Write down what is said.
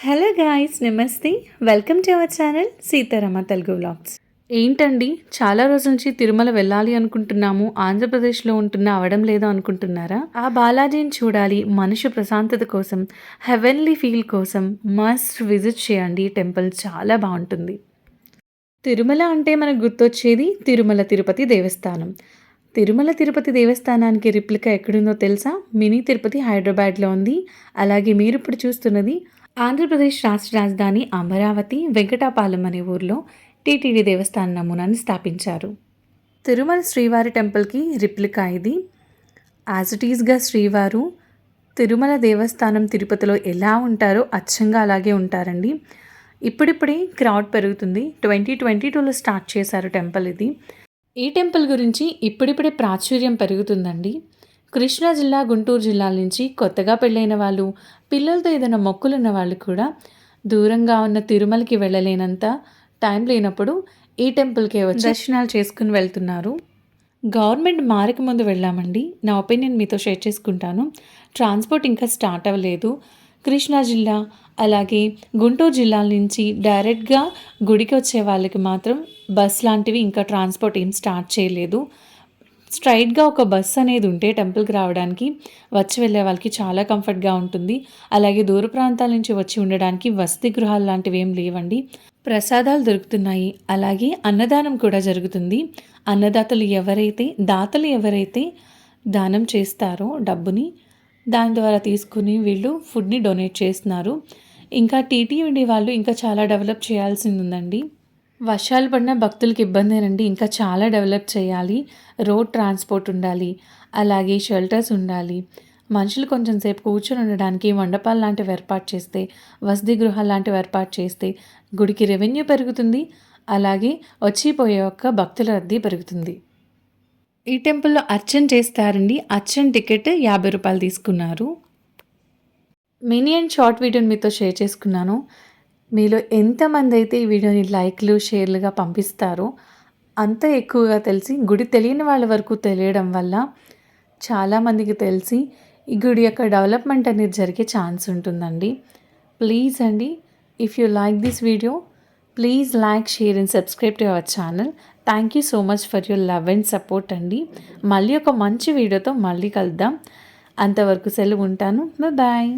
Hello guys నమస్తే. Welcome to our channel Sitarama Telugu vlogs ఏంటండి చాలా రోజుల నుంచి తిరుమల వెళ్ళాలి అనుకుంటున్నాము ఆంధ్రప్రదేశ్లో ఉంటున్న అవడం లేదో అనుకుంటున్నారా? ఆ బాలాజీని చూడాలి మనిషి ప్రశాంతత కోసం హెవెన్లీ ఫీల్ కోసం మస్ట్ విజిట్ చేయండి టెంపుల్ చాలా బాగుంటుంది. తిరుమల అంటే మనకు గుర్తొచ్చేది తిరుమల తిరుపతి దేవస్థానం. తిరుమల తిరుపతి దేవస్థానానికి రిప్లికా ఎక్కడుందో తెలుసా? మినీ తిరుపతి హైదరాబాద్లో ఉంది. అలాగే మీరు ఇప్పుడు చూస్తున్నది ఆంధ్రప్రదేశ్ రాష్ట్ర రాజధాని అమరావతి వెంకటాపాలెం అనే ఊర్లో టీటీడీ దేవస్థాన నమూనాను స్థాపించారు. తిరుమల శ్రీవారి టెంపుల్కి రిప్లికా ఇది. యాజ్ ఇట్ ఈస్గా శ్రీవారు తిరుమల దేవస్థానం తిరుపతిలో ఎలా ఉంటారో అచ్చంగా అలాగే ఉంటారండి. ఇప్పుడిప్పుడే క్రౌడ్ పెరుగుతుంది. ట్వంటీ ట్వంటీ టూలో స్టార్ట్ చేశారు టెంపుల్ ఇది. ఈ టెంపుల్ గురించి ఇప్పుడిప్పుడే ప్రాచుర్యం పెరుగుతుందండి. కృష్ణా జిల్లా గుంటూరు జిల్లాల నుంచి కొత్తగా పెళ్ళైన వాళ్ళు పిల్లలతో ఏదైనా మొక్కులున్న వాళ్ళు కూడా దూరంగా ఉన్న తిరుమలకి వెళ్ళలేనంత టైం లేనప్పుడు ఈ టెంపుల్కే వచ్చి దర్శనాలు చేసుకుని వెళ్తున్నారు. గవర్నమెంట్ మారక ముందు వెళ్ళామండి. నా ఒపీనియన్ మీతో షేర్ చేసుకుంటాను. ట్రాన్స్పోర్ట్ ఇంకా స్టార్ట్ అవ్వలేదు. కృష్ణా జిల్లా అలాగే గుంటూరు జిల్లాల నుంచి డైరెక్ట్గా గుడికి వచ్చే వాళ్ళకి మాత్రం బస్ లాంటివి ఇంకా ట్రాన్స్పోర్ట్ ఏం స్టార్ట్ చేయలేదు. స్ట్రైట్గా ఒక బస్ అనేది ఉంటే టెంపుల్కి రావడానికి వచ్చి వెళ్ళే వాళ్ళకి చాలా కంఫర్ట్గా ఉంటుంది. అలాగే దూర ప్రాంతాల నుంచి వచ్చి ఉండడానికి వసతి గృహాలు లాంటివి ఏం లేవండి. ప్రసాదాలు దొరుకుతున్నాయి. అలాగే అన్నదానం కూడా జరుగుతుంది. అన్నదాతలు ఎవరైతే దాతలు ఎవరైతే దానం చేస్తారో డబ్బుని దాని ద్వారా తీసుకుని వీళ్ళు ఫుడ్ని డొనేట్ చేస్తున్నారు. ఇంకా టీటీవీడి వాళ్ళు ఇంకా చాలా డెవలప్ చేయాల్సింది ఉందండి వర్షాలు పడిన భక్తులకి ఇబ్బందేనండి ఇంకా చాలా డెవలప్ చేయాలి. రోడ్ ట్రాన్స్పోర్ట్ ఉండాలి. అలాగే షెల్టర్స్ ఉండాలి. మనుషులు కొంచెం సేపు కూర్చొని ఉండడానికి మండపాలు లాంటివి ఏర్పాటు చేస్తే వసతి గృహాలు లాంటివి ఏర్పాటు చేస్తే గుడికి రెవెన్యూ పెరుగుతుంది. అలాగే వచ్చిపోయే ఒక్క భక్తుల రద్దీ పెరుగుతుంది. ఈ టెంపుల్లో అర్చన చేస్తారండి. అర్చన టికెట్ యాభై రూపాయలు తీసుకున్నారు. మినీ అండ్ షార్ట్ వీడియోని మీతో షేర్ చేసుకున్నాను. మీలో ఎంతమంది అయితే ఈ వీడియోని లైక్లు షేర్లుగా పంపిస్తారో అంత ఎక్కువగా తెలిసి గుడి తెలియని వాళ్ళ వరకు తెలియడం వల్ల చాలామందికి తెలిసి ఈ గుడి యొక్క డెవలప్మెంట్ అనేది జరిగే ఛాన్స్ ఉంటుందండి. ప్లీజ్ అండి if you like this video please like share and subscribe to our channel. Thank you so much for your love and support అండి. మళ్ళీ ఒక మంచి వీడియోతో మళ్ళీ కలుద్దాం. అంతవరకు సెలవు ఉంటాను. బాయ్.